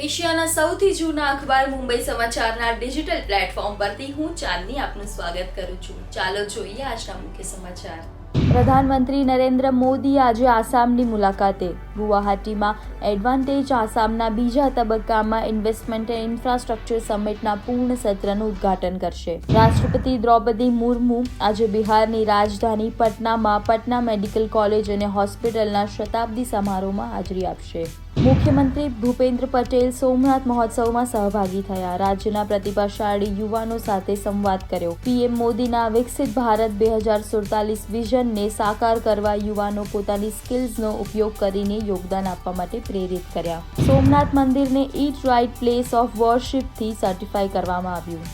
એશિયાના સૌથી જૂના અખબાર મુંબઈ સમાચારના ડિજિટલ પ્લેટફોર્મ પરથી હું ચાંદની આપનું સ્વાગત કરું છું. ચાલો જોઈએ આજના મુખ્ય સમાચાર. પ્રધાનમંત્રી નરેન્દ્ર મોદી આજે આસામની મુલાકાતે. ગુવાહાટીમાં એડવાન્ટેજ આસામના બીજા તબક્કામાં ઇન્વેસ્ટમેન્ટ એન્ડ ઇન્ફ્રાસ્ટ્રક્ચર સમિટના પૂર્ણ સત્રનું ઉદ્ઘાટન કરશે. રાષ્ટ્રપતિ દ્રૌપદી મુર્મુ આજે બિહારની રાજધાની પટનામાં પટના મેડિકલ કોલેજ અને હોસ્પિટલના શતાબ્દી સમારોહમાં હાજરી આપશે. મુખ્યમંત્રી ભૂપેન્દ્ર પટેલ સોમનાથ મહોત્સવમાં સહભાગી થયા. રાજ્યના પ્રતિભાશાળી યુવાનો સાથે સંવાદ કર્યો. પીએમ મોદીના વિકસિત ભારત બે હજાર સુડતાલીસ વિઝનને સાકાર કરવા યુવાનો પોતાની સ્કિલ્સનો ઉપયોગ કરીને યોગદાન આપવા માટે પ્રેરિત કર્યા. સોમનાથ મંદિરને ઈટ રાઇટ પ્લેસ ઓફ વોરશિપથી સર્ટિફાઈ કરવામાં આવ્યું.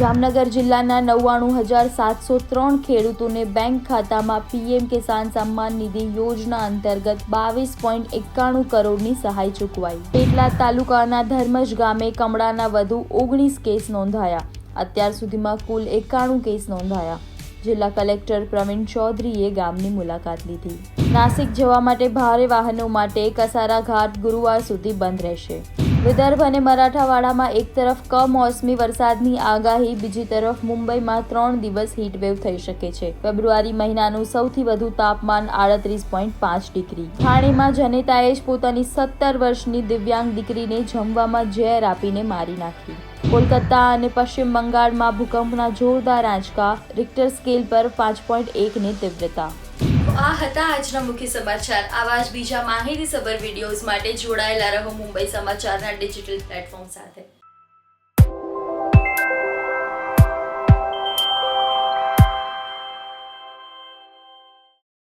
જામનગર જિલ્લાના નવ્વાણું હજાર સાતસો ત્રણ ખેડૂતોને બેંક ખાતામાં પીએમ કિસાન સન્માન નિધિ યોજના અંતર્ગત બાવીસ પોઈન્ટ એકાણું કરોડની સહાય ચૂકવાઈ. પેટલાદ તાલુકાના ધર્મજ ગામે કમળાના વધુ ઓગણીસ કેસ નોંધાયા. અત્યાર સુધીમાં કુલ એકાણું કેસ નોંધાયા. જિલ્લા કલેક્ટર પ્રવીણ ચૌધરીએ ગામની મુલાકાત લીધી. નાસિક જવા માટે ભારે વાહનો માટે કસારા ઘાટ ગુરુવાર સુધી બંધ રહેશે. વિદર્ભ અને મરાઠાવાડામાં એક તરફ કમોસમી વરસાદની આગાહી, બીજી તરફ મુંબઈમાં ત્રણ દિવસ હીટવેવ થઈ શકે છે. ફેબ્રુઆરી મહિનાનું સૌથી વધુ તાપમાન આડત્રીસ પોઈન્ટ પાંચ ડિગ્રી. થાણેમાં જનેતાએ જ પોતાની સત્તર વર્ષની દિવ્યાંગ દીકરીને જમવામાં ઝેર આપીને મારી નાખી. કોલકાતા અને પશ્ચિમ બંગાળમાં ભૂકંપના જોરદાર આંચકા રિક્ટર સ્કેલ પર પાંચ પોઈન્ટ એકની તીવ્રતા. આ હતા આજના મુખ્ય સમાચાર. આવા જ બીજા માહિતીસભર વિડીયોઝ માટે જોડાયેલા રહો મુંબઈ સમાચારના ડિજિટલ પ્લેટફોર્મ સાથે.